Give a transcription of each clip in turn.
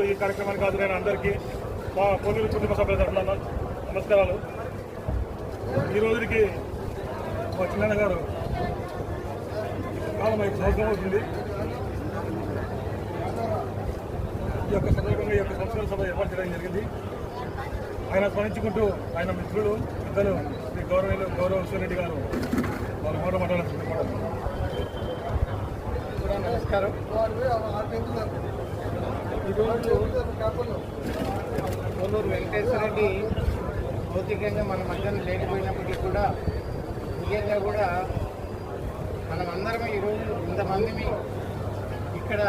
ఈరోజు ఈ కార్యక్రమానికి హాజరైన అందరికీ మా పొన్నుల కుటుంబ సభ్యుల తరఫున నమస్కారాలు. ఈ రోజుకి మా చిన్న గారు కాలం ఐదు సంవత్సరం అవుతుంది. ఈ యొక్క సందర్భంగా ఈ యొక్క సంస్కరణ సభ ఏర్పాటు చేయడం జరిగింది. ఆయన స్మరించుకుంటూ ఆయన మిత్రులు పెద్దలు శ్రీ గౌరవ గౌరవ రెడ్డి గారు వాళ్ళ మూడ మండలం నమస్కారం. కొల్లూరు వెంకటేశ్వర రెడ్డి భౌతికంగా మన మధ్యన లేకపోయినప్పటికీ కూడా నిజంగా కూడా మనమందరం ఈరోజు ఇంతమందిని ఇక్కడ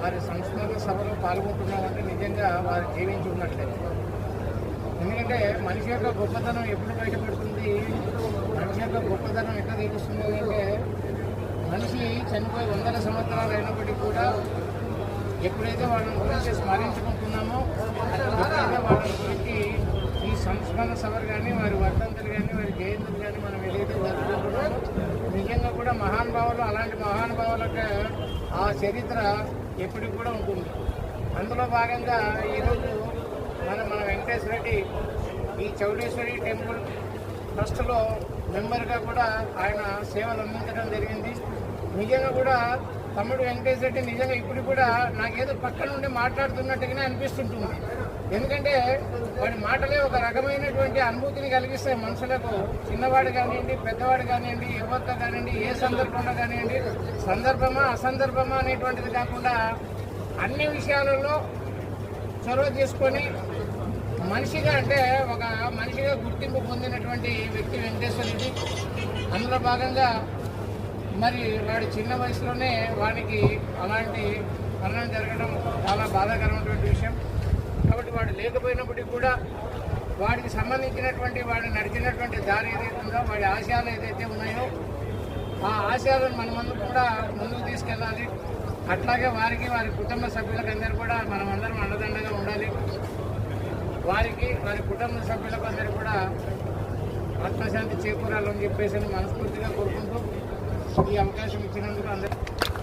వారి సంస్మరణ సభలో పాల్గొంటున్నామంటే నిజంగా వారు జీవించి ఉన్నట్లే. ఎందుకంటే మనిషి యొక్క గొప్పతనం ఎప్పుడు బయటపడుతుంది? మనిషి యొక్క గొప్పతనం ఎట్లా తెలుస్తుంది అంటే మనిషి చనిపోయి వందల సంవత్సరాలు అయినప్పటికీ కూడా ఎప్పుడైతే వాళ్ళని గురించి స్మరించుకుంటున్నామో ఎప్పుడైతే వాళ్ళ గురించి ఈ సంస్మరణ సభలు కానీ వారి వర్ధంతులు కానీ వారి జయంతులు కానీ మనం ఏదైతే జరుపుకుంటున్నామో నిజంగా కూడా మహానుభావులు అలాంటి మహానుభావులకు ఆ చరిత్ర ఎప్పటికి కూడా ఉంటుంది. అందులో భాగంగా ఈరోజు మన మన వెంకటేశ్వర రెడ్డి ఈ చౌడేశ్వరి టెంపుల్ ట్రస్ట్లో మెంబర్గా కూడా ఆయన సేవలు అందించడం జరిగింది. నిజంగా కూడా తమ్ముడు వెంకటేష్ రెడ్డి నిజంగా ఇప్పుడు కూడా నాకేదో పక్క నుండి మాట్లాడుతున్నట్టుగానే అనిపిస్తుంటుంది. ఎందుకంటే వాడి మాటలే ఒక రకమైనటువంటి అనుభూతిని కలిగిస్తాయి మనుషులకు. చిన్నవాడు కానివ్వండి పెద్దవాడు కానివ్వండి యువత కానివ్వండి ఏ సందర్భంలో కానివ్వండి సందర్భమా అసందర్భమా అనేటువంటిది కాకుండా అన్ని విషయాలలో చొరవ తీసుకొని మనిషిగా అంటే ఒక మనిషిగా గుర్తింపు పొందినటువంటి వ్యక్తి వెంకటేశ్వర రెడ్డి. అందులో భాగంగా మరి వాడి చిన్న వయసులోనే వాడికి అలాంటి మరణం జరగడం చాలా బాధాకరమైనటువంటి విషయం. కాబట్టి వాడు లేకపోయినప్పటికీ కూడా వాడికి సంబంధించినటువంటి వాడు నడిచినటువంటి దారి ఏదైతే ఉందో వాడి ఆశయాలు ఏదైతే ఉన్నాయో ఆ ఆశయాలను మనమందరం కూడా ముందుకు తీసుకెళ్ళాలి. అట్లాగే వారికి వారి కుటుంబ సభ్యులకు అందరూ కూడా మనం అందరం అండదండగా ఉండాలి. వారికి వారి కుటుంబ సభ్యులకు అందరూ కూడా ఆత్మశాంతి చేకూరాలని చెప్పేసి మనస్ఫూర్తిగా కోరుకుంటూ ఈ అవకాశం ఇచ్చినందుకు అందరికీ